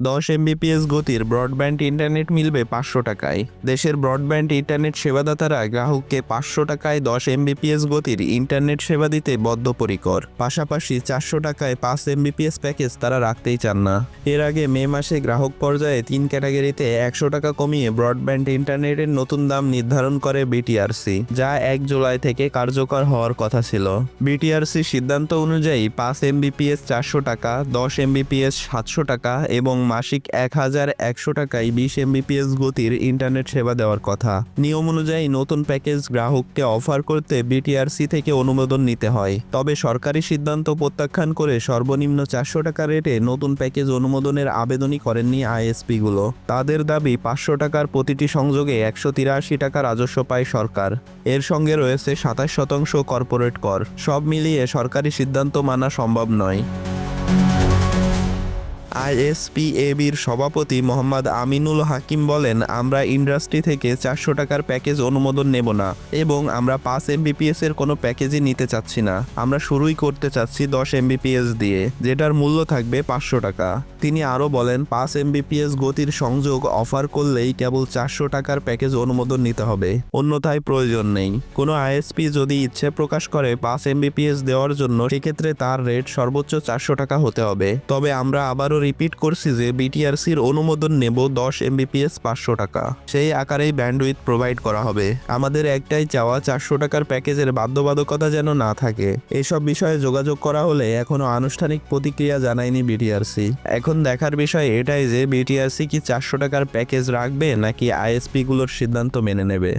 দশ এমবিপিএস গতির broadband internet মিলবে পাঁচশো টাকায়। দেশের ব্রডব্যান্ড ইন্টারনেট সেবাদাতারা গ্রাহককে পাঁচশো টাকায় দশ এমবিপিএস গতির ইন্টারনেট সেবা দিতে বদ্ধপরিকর। পাশাপাশি চারশো টাকায় পাঁচ এমবিপিএস প্যাকেজ তারা রাখতেই চান না। এর আগে মে মাসে গ্রাহক পর্যায়ে তিন ক্যাটাগরিতে একশো টাকা কমিয়ে ব্রডব্যান্ড ইন্টারনেটের নতুন দাম নির্ধারণ করে বিটিআরসি যা এক জুলাই থেকে কার্যকর হওয়ার কথা ছিল। বিটিআরসি সিদ্ধান্ত অনুযায়ী পাঁচ এমবিপিএস চারশো টাকা, দশ এমবিপিএস সাতশো টাকা এবং মাসিক এক হাজার একশো টাকায় বিশ এমবিপিএস গতির ইন্টারনেট সেবা দেওয়ার কথা। নিয়ম অনুযায়ী নতুন প্যাকেজ গ্রাহককে অফার করতে বিটিআরসি থেকে অনুমোদন নিতে হয়। তবে সরকারি সিদ্ধান্ত প্রত্যাখ্যান করে সর্বনিম্ন চারশো টাকা রেটে নতুন প্যাকেজ অনুমোদনের আবেদনই করেননি আইএসপিগুলো। তাদের দাবি, পাঁচশো টাকার প্রতিটি সংযোগে একশো তিরাশি টাকা রাজস্ব পায় সরকার। এর সঙ্গে রয়েছে সাতাশ শতাংশ কর্পোরেট কর। সব মিলিয়ে সরকারি সিদ্ধান্ত মানা সম্ভব নয়। আইএসপিএবির সভাপতি মোহাম্মদ আমিনুল হাকিম বলেন, আমরা ইন্ডাস্ট্রি থেকে চারশো টাকার প্যাকেজ অনুমোদন নেব না এবং আমরা পাঁচ এমবিপিএস এর কোনো প্যাকেজই নিতে চাচ্ছি না। আমরা শুরুই করতে চাচ্ছি দশ এমবিপিএস দিয়ে, যেটার মূল্য থাকবে পাঁচশো টাকা। তিনি আরও বলেন, পাঁচ এমবিপিএস গতির সংযোগ অফার করলেই কেবল চারশো টাকার প্যাকেজ অনুমোদন নিতে হবে। অন্যথায় প্রয়োজন নেই। কোনো আইএসপি যদি ইচ্ছে প্রকাশ করে পাঁচ এমবিপিএস দেওয়ার জন্য, সেক্ষেত্রে তার রেট সর্বোচ্চ চারশো টাকা হতে হবে। তবে আমরা আবারও রিপিট করছি যে বিটিআরসির অনুমোদন নেব দশ এমবিপিএস পাঁচশো টাকা। সেই আকারেই ব্যান্ডউইথ প্রোভাইড করা হবে। আমাদের একটাই চাওয়া, চারশো টাকার প্যাকেজের বাধ্যবাধকতা যেন না থাকে। এসব বিষয়ে যোগাযোগ করা হলে এখনও আনুষ্ঠানিক প্রতিক্রিয়া জানায়নি বিটিআরসি এখন দেখার বিষয় এটাই যে বিটিআরসি কি চারশো টাকার প্যাকেজ রাখবে নাকি আইএসপি গুলোর সিদ্ধান্ত মেনে নেবে।